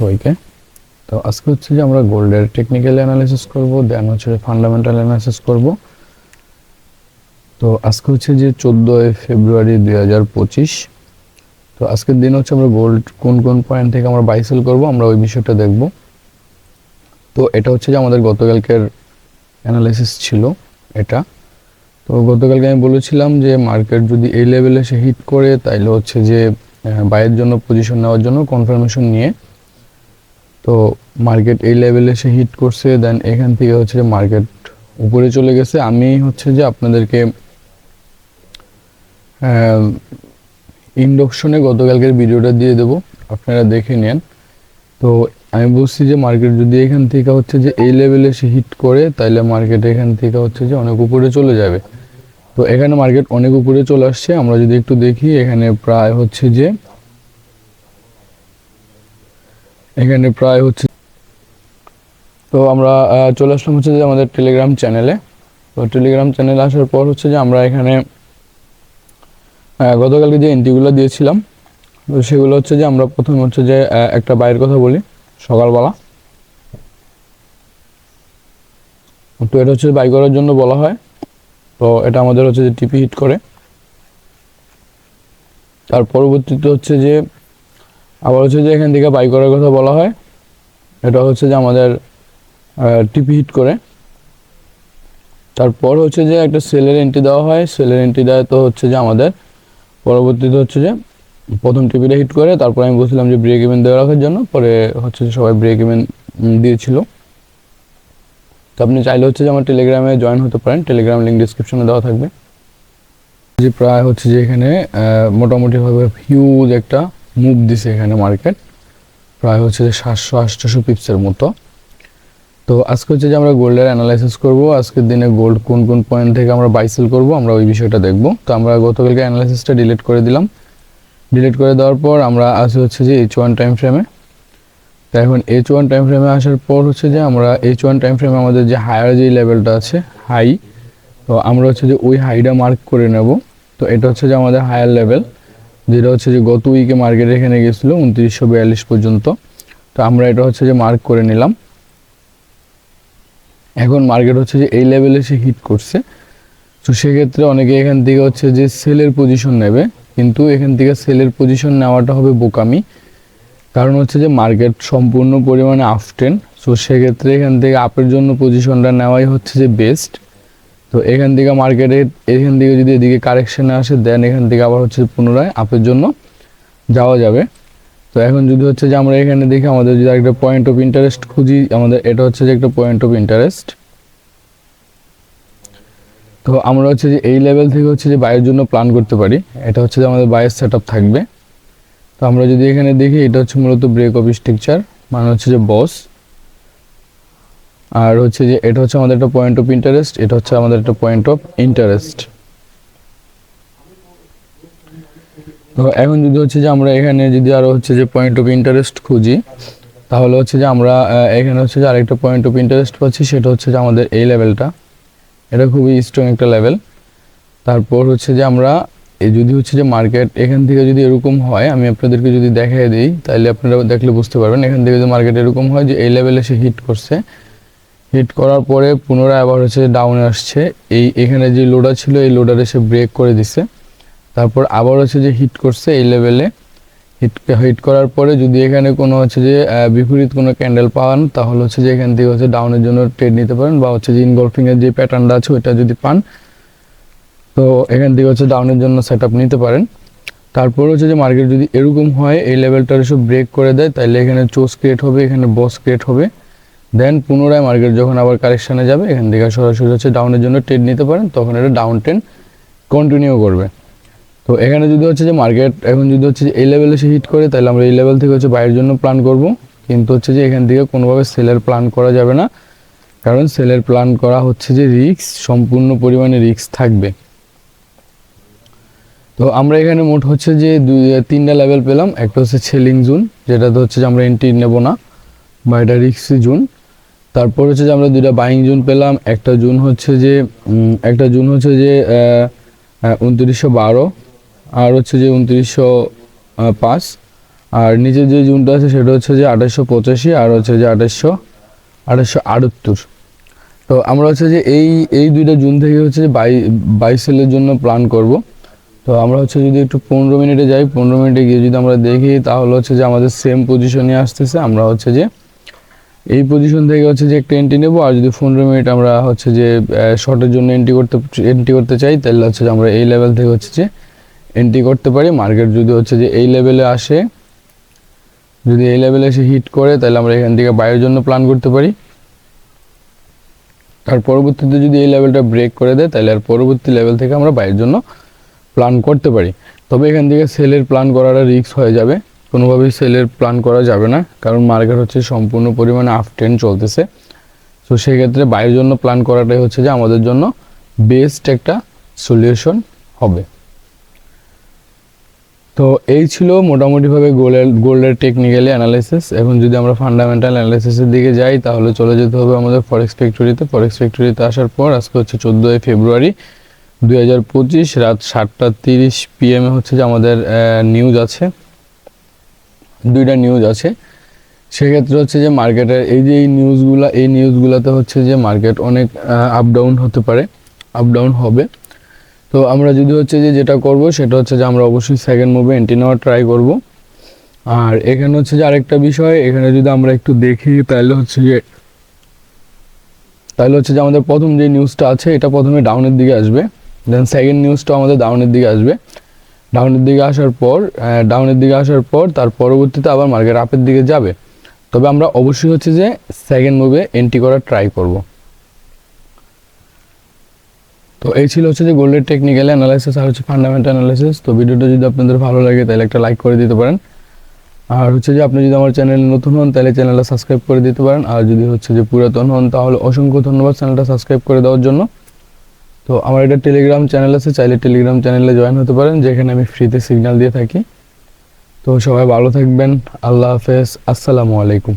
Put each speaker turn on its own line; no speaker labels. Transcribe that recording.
সবাইকে। তো আজকে হচ্ছে যে আমরা গোল্ডের টেকনিক্যাল অ্যানালাইসিস করব দেন হচ্ছে ফান্ডামেন্টাল অ্যানালাইসিস করব। তো আজকে হচ্ছে যে চোদ্দোই ফেব্রুয়ারি দুই হাজার পঁচিশ। তো আজকের দিন হচ্ছে আমরা গোল্ড কোন কোন পয়েন্ট থেকে আমরা বাই সেল করব, আমরা ওই বিষয়টা দেখব। তো এটা হচ্ছে যে আমাদের গতকালকের অ্যানালাইসিস ছিল এটা। তো গতকালকে আমি বলেছিলাম যে মার্কেট যদি এই লেভেলে সে হিট করে, তাইলে হচ্ছে যে বাইয়ের জন্য পজিশন নেওয়ার জন্য কনফার্মেশন নিয়ে তো মার্কেট এই লেভেলে সে হিট করছে দেন এখান থেকে হচ্ছে যে মার্কেট উপরে চলে গেছে। আমি হচ্ছে যে আপনাদেরকে ইন্ডকশনে গতকালকের ভিডিওটা দিয়ে দেব। আপনারা দেখে নেন। তো আমি বলছি যে মার্কেট যদি এখান থেকে হচ্ছে যে এই লেভেলে সে হিট করে তাহলে মার্কেট এখান থেকে হচ্ছে যে অনেক উপরে চলে যাবে। তো এখানে মার্কেট অনেক উপরে চলে আসছে। আমরা যদি একটু দেখি, এখানে প্রায় হচ্ছে যে এখানে প্রায় হচ্ছে তো আমরা চলে আসলাম হচ্ছে যে আমাদের টেলিগ্রাম চ্যানেলে তো টেলিগ্রাম চ্যানেলে আসার পর হচ্ছে যে আমরা এখানে গতকালকে যে এন্ট্রিগুলো দিয়েছিলাম, তো সেগুলো হচ্ছে যে আমরা প্রথম হচ্ছে যে একটা বাইরের কথা বলি, সকালবেলা। তো এটা হচ্ছে বাই করার জন্য বলা হয়। তো এটা আমাদের হচ্ছে যে টিপি হিট করে। তার পরবর্তীতে হচ্ছে যে আবার হচ্ছে যে এখান থেকে বাই করার কথা বলা হয়, এটা হচ্ছে যে আমাদের টিপি হিট করে। তারপর হচ্ছে যে একটা সেলের এন্ট্রি দেওয়া হয়, সেলের এন্ট্রি দেওয়া তো হচ্ছে যে আমাদের, পরবর্তীতে হচ্ছে যে প্রথম টিপিটা হিট করে, তারপর আমি বলছিলাম যে ব্রেক ইভেন দেওয়া রাখার জন্য, পরে হচ্ছে যে সবাই ব্রেক ইভেন দিয়েছিল। তো আপনি চাইলে হচ্ছে যে আমার টেলিগ্রামে জয়েন হতে পারেন টেলিগ্রাম লিঙ্ক ডিসক্রিপশনে দেওয়া থাকবে। যে প্রায় হচ্ছে যে এখানে মোটামুটিভাবে হিউজ একটা মুভ দিছে এখানে মার্কেট প্রায় হচ্ছে যে সাতশো আটশোশো পিপসের মতো। তো আজকে হচ্ছে যে আমরা গোল্ডের অ্যানালাইসিস করব, আজকের দিনে গোল্ড কোন কোন পয়েন্ট থেকে আমরা বাইসেল করব, আমরা ওই বিষয়টা দেখব। তো আমরা গতকালকে অ্যানালাইসিসটা ডিলিট করে দিলাম। ডিলিট করে দেওয়ার পর আমরা আসি হচ্ছে যে এইচ ওয়ান টাইম ফ্রেমে তো এখন এইচ ওয়ান টাইম ফ্রেমে আসার পর হচ্ছে যে আমরা এইচ ওয়ান টাইম ফ্রেমে আমাদের যে হায়ার যে লেভেলটা আছে হাই তো আমরা হচ্ছে যে ওই হাইটা মার্ক করে নেব। তো এটা হচ্ছে যে আমাদের হায়ার লেভেল যেটা হচ্ছে যে গত উইকে মার্কেট এখানে গেছিল উনত্রিশশো বিয়াল্লিশ পর্যন্ত। তো আমরা এটা হচ্ছে যে মার্ক করে নিলাম। এখন মার্কেট হচ্ছে যে এই লেভেলে সে হিট করছে। তো সেক্ষেত্রে অনেকে এখান থেকে হচ্ছে যে সেলের পজিশন নেবে, কিন্তু এখান থেকে সেলের পজিশন নেওয়াটা হবে বোকামি। কারণ হচ্ছে যে মার্কেট সম্পূর্ণ পরিমাণে আফটেন সো সেক্ষেত্রে এখান থেকে আপের জন্য পজিশনটা নেওয়াই হচ্ছে যে বেস্ট তো এখান থেকে মার্কেটে এখান থেকে যদি এদিকে কারেকশানে আসে দেন এখান থেকে আবার হচ্ছে পুনরায় আপের জন্য যাওয়া যাবে। তো এখন যদি হচ্ছে যে আমরা এখানে দেখি, আমাদের যদি একটা পয়েন্ট অফ ইন্টারেস্ট খুঁজি, আমাদের এটা হচ্ছে যে একটা পয়েন্ট অফ ইন্টারেস্ট তো আমরা হচ্ছে যে এই লেভেল থেকে হচ্ছে যে বাইয়ের জন্য প্ল্যান করতে পারি। এটা হচ্ছে যে আমাদের বাইয়ের সেট থাকবে। তো আমরা যদি এখানে দেখি, এটা হচ্ছে মূলত ব্রেক অফ স্ট্রাকচার মানে হচ্ছে যে বস আর হচ্ছে যে এটা হচ্ছে আমাদের একটা পয়েন্ট অফ ইন্টারেস্ট এটা হচ্ছে আমাদের একটা পয়েন্ট অফ ইন্টারেস্ট তো এখন যদি হচ্ছে যে আমরা এখানে যদি আরও হচ্ছে যে পয়েন্ট অফ ইন্টারেস্ট খুঁজি, তাহলে হচ্ছে যে আমরা এখানে হচ্ছে যে আরেকটা পয়েন্ট অফ ইন্টারেস্ট পাচ্ছি, সেটা হচ্ছে যে আমাদের এই লেভেলটা এটা খুবই স্ট্রং একটা লেভেল তারপর হচ্ছে যে আমরা এই যদি হচ্ছে যে মার্কেট এখান থেকে যদি এরকম হয়, আমি আপনাদেরকে যদি দেখাই দিই তাহলে আপনারা দেখলে বুঝতে পারবেন, এখান থেকে যদি মার্কেট এরকম হয় যে এই লেভেলে সে হিট করছে হিট করার পরে পুনরায় আবার হচ্ছে ডাউনে আসছে। এই এখানে যে লোডার ছিল, এই লোডার এসে ব্রেক করে দিছে। তারপর আবার হচ্ছে যে হিট করছে এই লেভেলে হিট হিট করার পরে যদি এখানে কোনো হচ্ছে যে বিপরীত কোনো ক্যান্ডেল পান, তাহলে হচ্ছে যে এখান থেকে হচ্ছে ডাউনের জন্য ট্রেড নিতে পারেন বা হচ্ছে যে ইনগলফিং এর যে প্যাটার্নটা আছে, ওইটা যদি পান, তো এখান থেকে হচ্ছে ডাউনের জন্য সেট নিতে পারেন। তারপর হচ্ছে যে মার্কেট যদি এরকম হয়, এই লেভেলটার এসব ব্রেক করে দেয় তাহলে এখানে চোস ক্রিয়েট হবে, এখানে বস ক্রিয়েট হবে। দেন পুনরায় মার্কেট যখন আবার কারেকশানে যাবে, এখান থেকে সরাসরি হচ্ছে ডাউনের জন্য ট্রেড নিতে পারেন, তখন এটা ডাউন ট্রেন কন্টিনিউ করবে। তো এখানে যদি হচ্ছে যে মার্কেট এখন যদি হচ্ছে যে এই লেভেলে সে হিট করে, তাহলে আমরা এই লেভেল থেকে হচ্ছে বাইরের জন্য প্ল্যান করব। কিন্তু হচ্ছে যে এখান থেকে কোনোভাবে সেলের প্ল্যান করা যাবে না। কারণ সেলের প্ল্যান করা হচ্ছে যে রিস্ক সম্পূর্ণ পরিমাণে রিস্ক থাকবে। তো আমরা এখানে মোট হচ্ছে যে দুই, তিনটা লেভেল পেলাম। একটা হচ্ছে সেলিং জোন যেটাতে হচ্ছে যে আমরা এন্ট্রি নেব না, বা এটা রিক্সি জোন তারপর হচ্ছে যে আমরা দুইটা বাইং জুন পেলাম। একটা জুন হচ্ছে যে একটা জুন হচ্ছে যে উনত্রিশশো বারো আর হচ্ছে যে উনত্রিশশো পাঁচ। আর নিচের যে জুনটা আছে সেটা হচ্ছে যে আঠাশশো পঁচাশি আর হচ্ছে যে আঠাশশো আঠাশশো আটাত্তর। তো আমরা হচ্ছে যে এই এই দুইটা জুন থেকে হচ্ছে যে বাই বাইসেলের জন্য প্ল্যান করব। তো আমরা হচ্ছে যদি একটু পনেরো মিনিটে যাই, পনেরো মিনিটে গিয়ে যদি আমরা দেখি, তাহলে হচ্ছে যে আমাদের সেম পজিশনে আসতেছে। আমরা হচ্ছে যে এই পজিশন থেকে হচ্ছে যে একটা এন্ট্রি নেব, আর যদি পনেরো মিনিট আমরা হচ্ছে যে শর্টের জন্য এন্ট্রি করতে এন্ট্রি করতে চাই, তাহলে হচ্ছে যে আমরা এই লেভেল থেকে হচ্ছে যে এন্ট্রি করতে পারি। মার্কেট যদি হচ্ছে যে এই লেভেলে আসে, যদি এই লেভেলে এসে হিট করে, তাহলে আমরা এখান থেকে বাইরের জন্য প্ল্যান করতে পারি। আর পরবর্তীতে যদি এই লেভেলটা ব্রেক করে দেয়, তাহলে আর পরবর্তী লেভেল থেকে আমরা বাইরের জন্য প্ল্যান করতে পারি। তবে এখান থেকে সেলের প্ল্যান করাটা রিস্ক হয়ে যাবে। কোনোভাবেই সেলের প্ল্যান করা যাবে না, কারণ মার্কেট হচ্ছে সম্পূর্ণ পরিমাণে আপ ট্রেন্ড চলতেছে। তো সেক্ষেত্রে বাইরের জন্য প্ল্যান করাটাই হচ্ছে যে আমাদের জন্য বেস্ট একটা সলিউশন হবে। তো এই ছিল মোটামুটিভাবে গোল্ডের গোল্ডের টেকনিক্যালি অ্যানালাইসিস এখন যদি আমরা ফান্ডামেন্টাল অ্যানালাইসিসের দিকে যাই, তাহলে চলে যেতে হবে আমাদের ফরেক্স ফ্যাক্টরিতে ফরেক্স ফ্যাক্টরিতে আসার পর আজকে হচ্ছে চোদ্দোই ফেব্রুয়ারি দুই হাজার পঁচিশ, রাত সাতটা তিরিশ পিএমে হচ্ছে যে আমাদের নিউজ আছে। দুইটা নিউজ আছে। সেক্ষেত্রে হচ্ছে যে মার্কেটের এই যে এই নিউজগুলো এই নিউজগুলোতে হচ্ছে যে মার্কেট অনেক আপ ডাউন হতে পারে আপ ডাউন হবে। তো আমরা যদি হচ্ছে যে যেটা করব, সেটা হচ্ছে যে আমরা অবশ্যই সেকেন্ড মুভে এন্ট্রি নেওয়ার ট্রাই করব। আর এখানে হচ্ছে যে আরেকটা বিষয়, এখানে যদি আমরা একটু দেখি, তাহলে হচ্ছে যে, তাহলে হচ্ছে যে আমাদের প্রথম যে নিউজটা আছে, এটা প্রথমে ডাউনের দিকে আসবে। দেন সেকেন্ড নিউজটা আমাদের ডাউনের দিকে আসবে। ডাউনের দিকে আসার পর ডাউনের দিকে আসার পর, তার পরবর্তীতে আবার মার্কেট আপের দিকে যাবে। তবে আমরা অবশ্যই হচ্ছে যে সেকেন্ড মুভে এন্ট্রি করার ট্রাই করব। তো এই ছিল হচ্ছে যে গোল্ডের টেকনিক্যাল অ্যানালাইসিস আর হচ্ছে ফান্ডামেন্টাল অ্যানালাইসিস তো ভিডিওটা যদি আপনাদের ভালো লাগে, তাহলে একটা লাইক করে দিতে পারেন। আর হচ্ছে যে আপনি যদি আমার চ্যানেলে নতুন হন, তাহলে চ্যানেলটা সাবস্ক্রাইব করে দিতে পারেন। আর যদি হচ্ছে যে পুরাতন হন, তাহলে অসংখ্য ধন্যবাদ চ্যানেলটা সাবস্ক্রাইব করে দেওয়ার জন্য। তো আমার একটা টেলিগ্রাম চ্যানেল আছে, চাইলে টেলিগ্রাম চ্যানেলে জয়েন হতে পারেন, যেখানে আমি ফ্রিতে সিগন্যাল দিয়ে থাকি। তো সবাই ভালো থাকবেন, আল্লাহ হাফেজ, আসসালামু আলাইকুম।